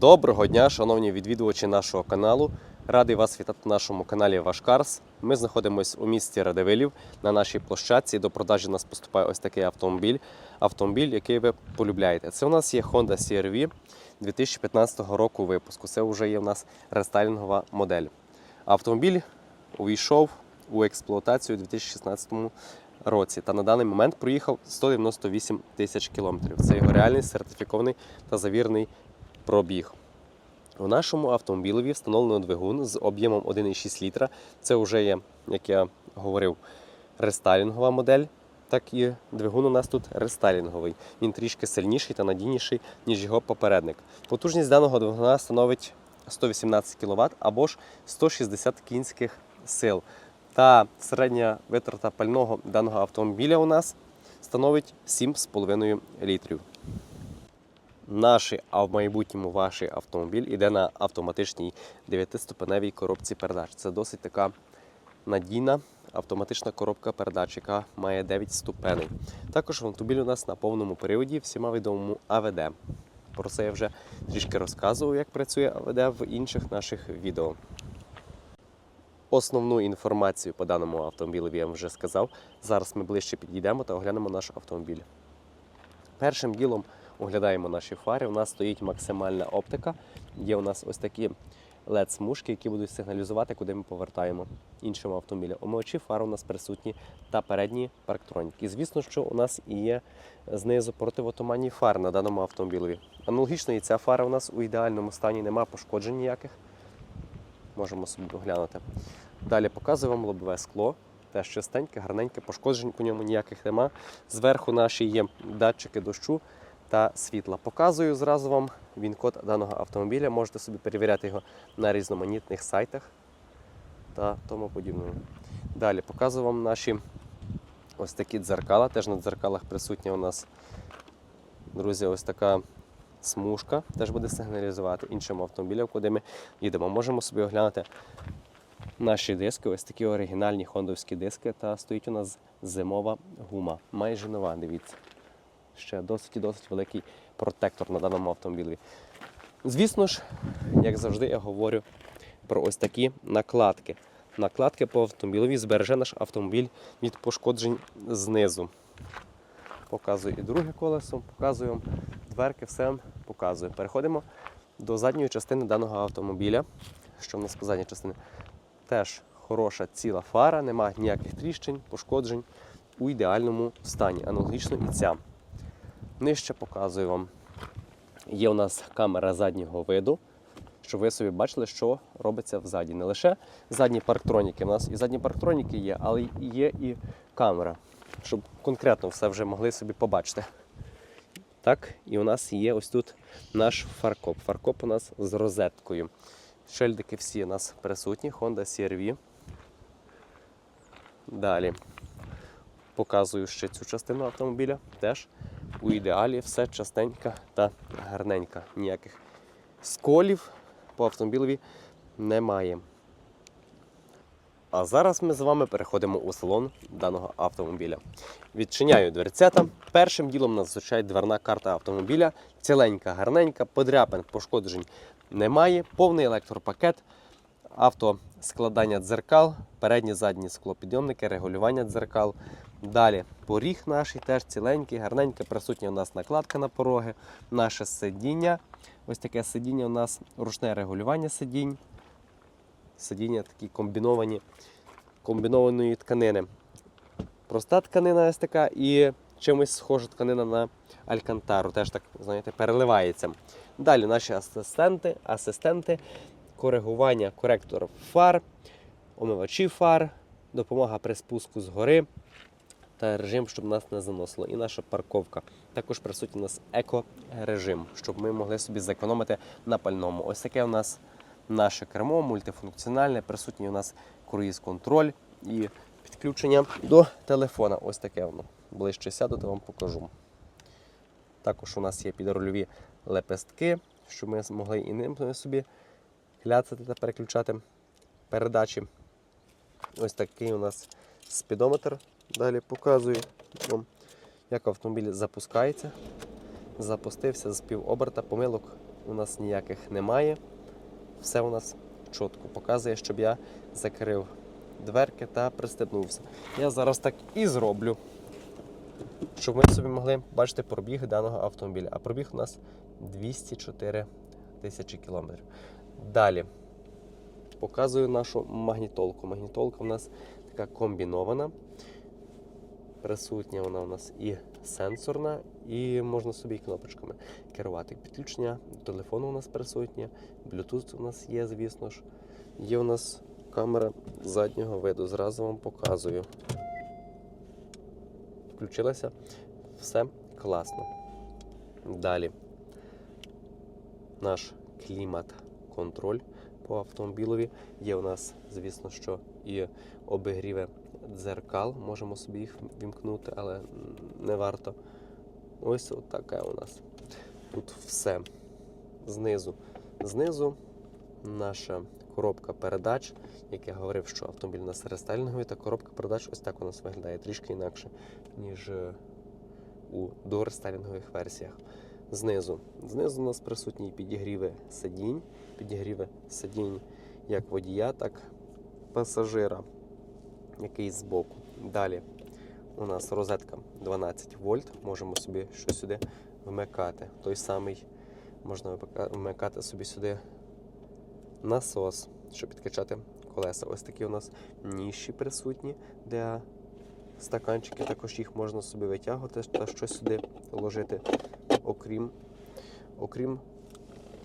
Доброго дня, шановні відвідувачі нашого каналу. Радий вас вітати на нашому каналі Ваш Карс. Ми знаходимося у місті Радивилів на нашій площадці. До продажі нас поступає ось такий автомобіль. Автомобіль, який ви полюбляєте. Це у нас є Honda CR-V 2015 року випуску. Це вже є у нас рестайлінгова модель. Автомобіль увійшов у експлуатацію у 2016 році та на даний момент проїхав 198 тисяч кілометрів. Це його реальний сертифікований та завірений пробіг. У нашому автомобілеві встановлено двигун з об'ємом 1,6 літра. Це вже є, як я говорив, рестайлінгова модель. Так і двигун у нас тут рестайлінговий. Він трішки сильніший та надійніший, ніж його попередник. Потужність даного двигуна становить 118 кВт або ж 160 кінських сил. Та середня витрата пального даного автомобіля у нас становить 7,5 літрів. Наш, а в майбутньому ваш автомобіль іде на автоматичній 9-ступеневій коробці передач. Це досить така надійна автоматична коробка передач, яка має 9 ступеней. Також автомобіль у нас на повному періоді всіма відомому АВД. Про це я вже трішки розказував, як працює АВД в інших наших відео. Основну інформацію по даному автомобілю я вам вже сказав. Зараз ми ближче підійдемо та оглянемо наш автомобіль. Першим ділом оглядаємо наші фари. У нас стоїть максимальна оптика. Є у нас ось такі LED-смужки, які будуть сигналізувати, куди ми повертаємо іншому автомобілю. Омивачі фар у нас присутні та передні парктроніки. І звісно, що у нас і є знизу противотуманні фари на даному автомобілі. Аналогічно і ця фара у нас у ідеальному стані, нема пошкоджень ніяких. Можемо собі оглянути. Далі показую вам лобове скло. Теж чистеньке, гарненьке, пошкоджень по ньому ніяких нема. Зверху наші є датчики дощу та світла. Показую зразу вам він-код даного автомобіля. Можете собі перевіряти його на різноманітних сайтах та тому подібному. Далі показую вам наші ось такі дзеркала. Теж на дзеркалах присутня у нас, друзі, ось така смужка. Теж буде сигналізувати іншим автомобілям, куди ми їдемо. Можемо собі оглянути наші диски, ось такі оригінальні хондовські диски. Та стоїть у нас зимова гума. Майже нова, дивіться. Ще досить і досить великий протектор на даному автомобілі. Звісно ж, як завжди, я говорю про ось такі накладки. Накладки по автомобілеві збереже наш автомобіль від пошкоджень знизу. Показую і друге колесо, показую дверки, все показую. Переходимо до задньої частини даного автомобіля. Що в нас по задній частині? Теж хороша ціла фара, немає ніяких тріщин, пошкоджень у ідеальному стані. Аналогічно і ця. Нижче показую вам. Є у нас камера заднього виду, щоб ви собі бачили, що робиться взаді. Не лише задні парктроніки, у нас і задні парктроніки є, але є і камера, щоб конкретно все вже могли собі побачити. Так, і у нас є ось тут наш фаркоп. Фаркоп у нас з розеткою. Шельдики всі у нас присутні, Honda CR-V. Далі показую ще цю частину автомобіля. Теж у ідеалі все частенька та гарненька. Ніяких сколів по автомобілеві немає. А зараз ми з вами переходимо у салон даного автомобіля. Відчиняю дверцята. Першим ділом нас зустрічає дверна карта автомобіля. Ціленька, гарненька, подряпин, пошкоджень немає. Повний електропакет, автоскладання дзеркал, передні задні склопідйомники, регулювання дзеркал. Далі поріг наш теж ціленький, гарненький, присутня у нас накладка на пороги, наше сидіння. Ось таке сидіння у нас ручне регулювання сидінь. Сидіння такі комбіновані, комбінованої тканини. Проста тканина ось така і чимось схожа тканина на алькантару. Теж так, знаєте, переливається. Далі наші асистенти, асистенти, коригування, коректор фар, омивачі фар, допомога при спуску з гори та режим, щоб нас не заносило. І наша парковка. Також присутній у нас еко-режим, щоб ми могли собі зекономити на пальному. Ось таке у нас наше кермо, мультифункціональне, присутній у нас круїз-контроль і підключення до телефона. Ось таке воно. Ближче сяду, то вам покажу. Також у нас є підрульові лепестки, щоб ми змогли і ним собі кляцати та переключати передачі. Ось такий у нас спідометр. Далі показую вам, як автомобіль запускається. Запустився з півоберта, помилок у нас ніяких немає. Все у нас чітко показує, щоб я закрив дверки та пристебнувся. Я зараз так і зроблю, щоб ми собі могли бачити пробіг даного автомобіля. А пробіг у нас 204 тисячі кілометрів. Далі показую нашу магнітолку. Магнітолка у нас така комбінована. Присутня вона у нас і сенсорна, і можна собі кнопочками керувати. Підключення телефону у нас присутнє, Bluetooth у нас є, звісно ж. Є у нас камера заднього виду. Зразу вам показую. Включилася. Все класно. Далі наш клімат-контроль по автомобілові. Є у нас, звісно, що і обігріве дзеркал. Можемо собі їх вімкнути, але не варто. Ось таке у нас. Тут все. Знизу. Знизу наша коробка передач, як я говорив, що автомобіль у нас рестайлінговий, та коробка передач ось так у нас виглядає трішки інакше, ніж е, у дорестайлінгових версіях. Знизу. Знизу у нас присутні підігріви сидінь, підігріви сидінь як водія, так пасажира, який збоку. Далі у нас розетка 12 вольт. Можемо собі щось сюди вмикати. Той самий можна вмикати собі сюди насос, щоб підкачати колеса. Ось такі у нас ніші присутні для стаканчиків. Також їх можна собі витягувати та щось сюди ложити, окрім, окрім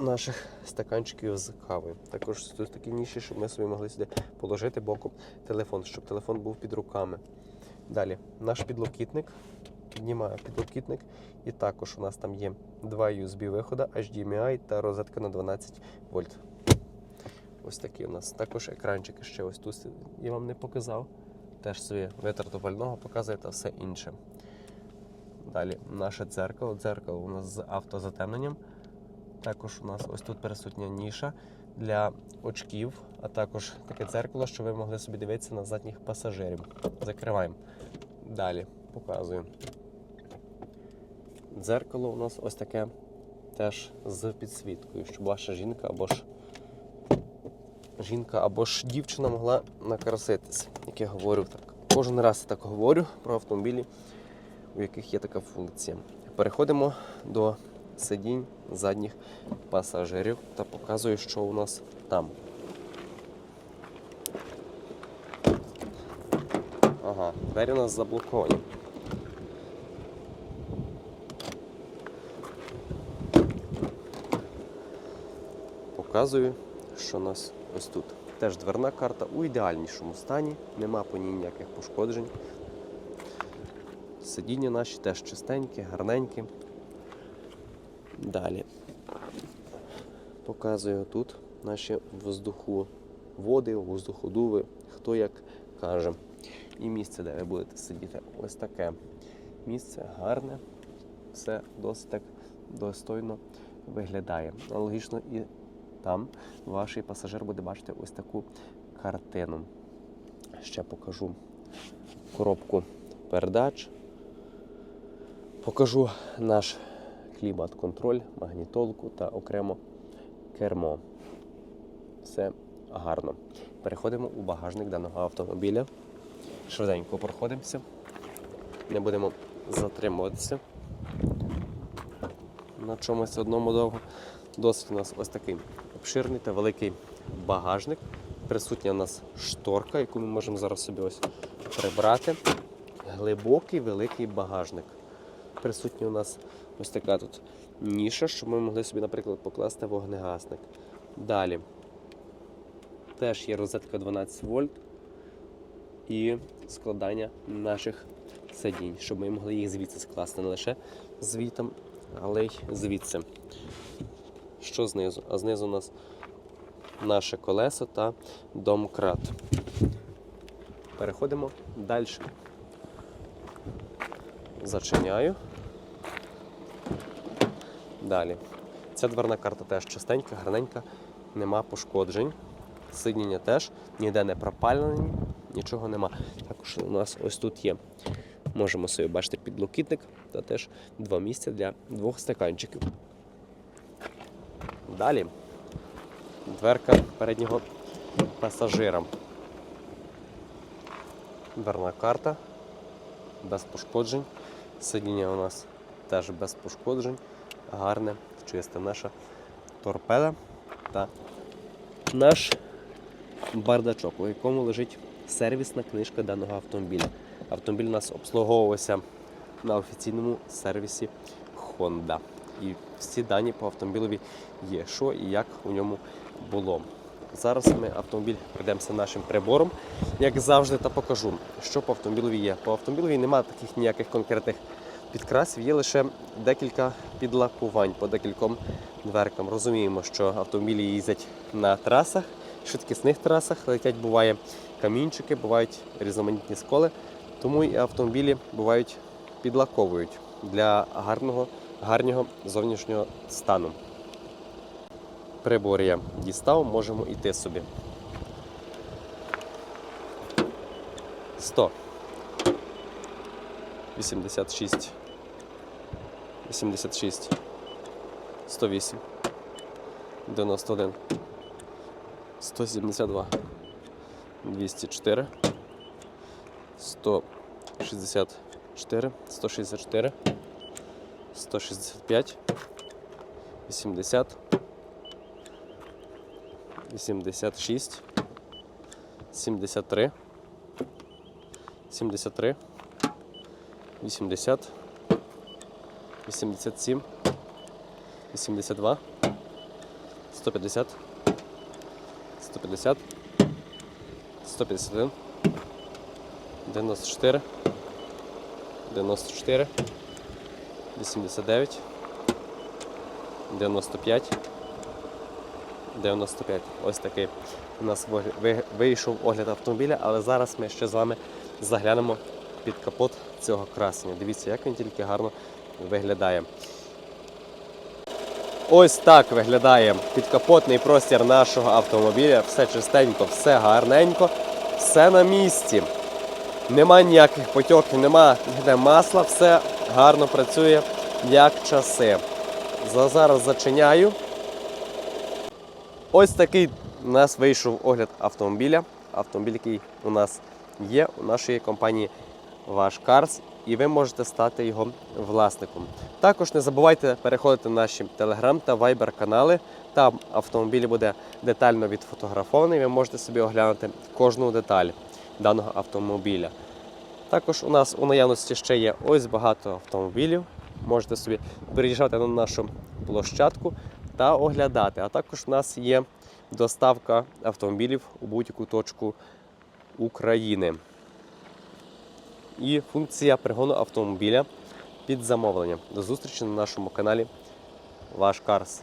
наших стаканчиків з кавою. Також тут такі ніші, щоб ми собі могли сюди положити боком телефон, щоб телефон був під руками. Далі наш підлокітник. Піднімаю підлокітник. І також у нас там є два USB-виходи, HDMI та розетка на 12 вольт. Ось такі у нас. Також екранчики ще ось тут я вам не показав. Теж собі витрату показує та все інше. Далі наше дзеркало. Дзеркало у нас з автозатемненням. Також у нас ось тут присутня ніша для очків, а також таке дзеркало, щоб ви могли собі дивитися на задніх пасажирів. Закриваємо. Далі показую. Дзеркало у нас ось таке теж з підсвіткою, щоб ваша жінка або ж жінка або ж дівчина могла накраситись. Як я говорю так. Кожен раз я так говорю про автомобілі, у яких є така функція. Переходимо до сидінь задніх пасажирів та показую, що у нас там. Ага, двері у нас заблоковані. Показую, що у нас ось тут. Теж дверна карта у ідеальнішому стані, нема по ній ніяких пошкоджень. Сидіння наші теж чистенькі, гарненькі. Далі показую тут наші воздуховоди, воздуходуви, хто як каже. І місце, де ви будете сидіти. Ось таке місце гарне, все досить так достойно виглядає. Аналогічно і там ваш пасажир буде бачити ось таку картину. Ще покажу коробку передач. Покажу наш клімат-контроль, магнітолку та окремо кермо. Все гарно. Переходимо у багажник даного автомобіля. Швиденько проходимося. Не будемо затримуватися на чомусь одному довго. Досить у нас ось такий обширний та великий багажник. Присутня у нас шторка, яку ми можемо зараз собі ось прибрати. Глибокий великий багажник. Присутня у нас ось така тут ніша, щоб ми могли собі, наприклад, покласти вогнегасник. Далі теж є розетка 12 вольт і складання наших сидінь, щоб ми могли їх звідси скласти не лише звітом, але й звідси. Що знизу? А знизу у нас наше колесо та домкрат. Переходимо далі. Зачиняю. Далі. Ця дверна карта теж чистенька, гарненька, нема пошкоджень. Сидіння теж ніде не пропалені, нічого нема. Також у нас ось тут є. Можемо собі бачити підлокітник та теж два місця для двох стаканчиків. Далі дверка переднього пасажира. Дверна карта без пошкоджень. Сидіння у нас теж без пошкоджень. Гарне, чисте наша торпеда та наш бардачок, у якому лежить сервісна книжка даного автомобіля. Автомобіль у нас обслуговувався на офіційному сервісі Honda. І всі дані по автомобілеві є, що і як у ньому було. Зараз ми автомобіль пройдемося нашим прибором, як завжди, та покажу, що по автомобілеві є. По автомобілеві немає таких ніяких конкретних підкрасів, є лише декілька підлакувань по декільком дверкам. Розуміємо, що автомобілі їздять на трасах, швидкісних трасах, летять буває камінчики, бувають різноманітні сколи, тому і автомобілі бувають підлаковують для гарного, гарного зовнішнього стану. Прибор я дістав, можемо йти собі. 100. 86. 86. 108. 91. 172. 204. 164. 164. 165. 80. 86. 73. 73. 80. 87. 82. 150. 150. 151. 94. 94. 89. 95. 95. Ось такий у нас вийшов огляд автомобіля, але зараз ми ще з вами заглянемо під капот цього красення. Дивіться, як він тільки гарно виглядає. Ось так виглядає підкапотний простір нашого автомобіля. Все чистенько, все гарненько, все на місці. Нема ніяких потьоків, нема ніде масла, все гарно працює як часи. За- Зараз зачиняю. Ось такий у нас вийшов огляд автомобіля. Автомобіль, який у нас є у нашої компанії Ваш Карс, і ви можете стати його власником. Також не забувайте переходити на наші телеграм та вайбер канали. Там автомобіль буде детально відфотографований. Ви можете собі оглянути кожну деталь даного автомобіля. Також у нас у наявності ще є ось багато автомобілів. Можете собі приїжджати на нашу площадку та оглядати. А також у нас є доставка автомобілів у будь-яку точку України. І функція пригону автомобіля під замовлення. До зустрічі на нашому каналі Ваш Карс.